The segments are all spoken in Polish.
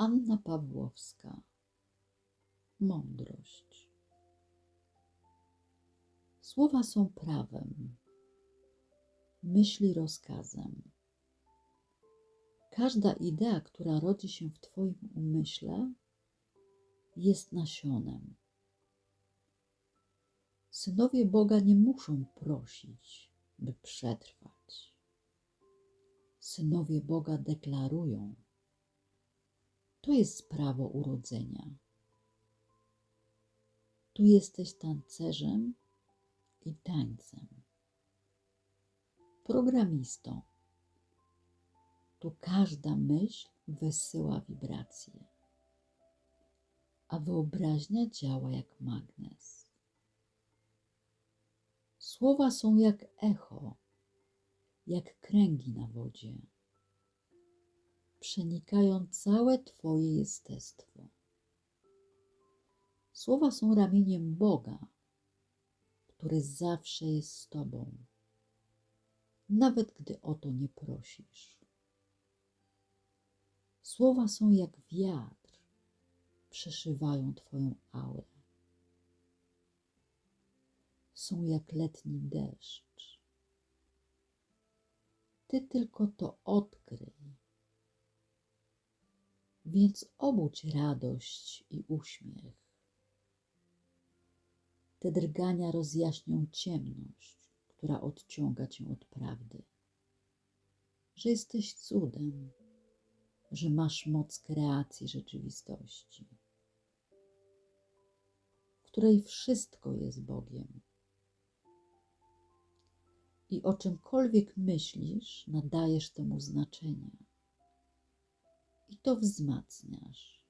Anna Pawłowska Mądrość Słowa są prawem, myśli rozkazem. Każda idea, która rodzi się w Twoim umyśle, jest nasionem. Synowie Boga nie muszą prosić, by przetrwać. Synowie Boga deklarują. To jest prawo urodzenia. Tu jesteś tancerzem i tańcem. Programistą. Tu każda myśl wysyła wibracje, a wyobraźnia działa jak magnes. Słowa są jak echo, jak kręgi na wodzie. Przenikają całe Twoje jestestwo. Słowa są ramieniem Boga, który zawsze jest z Tobą, nawet gdy o to nie prosisz. Słowa są jak wiatr, przeszywają Twoją aurę. Są jak letni deszcz. Ty tylko to odkryj. Więc obudź radość i uśmiech. Te drgania rozjaśnią ciemność, która odciąga cię od prawdy. Że jesteś cudem, że masz moc kreacji rzeczywistości, w której wszystko jest Bogiem. I o czymkolwiek myślisz, nadajesz temu znaczenie. I to wzmacniasz.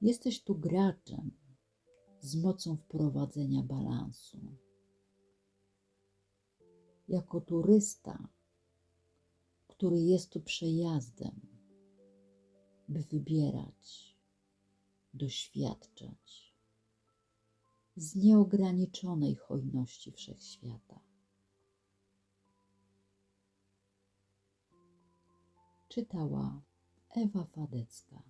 Jesteś tu graczem z mocą wprowadzenia balansu. Jako turysta, który jest tu przejazdem, by wybierać, doświadczać z nieograniczonej hojności wszechświata. Czytała Ewa Fadecka.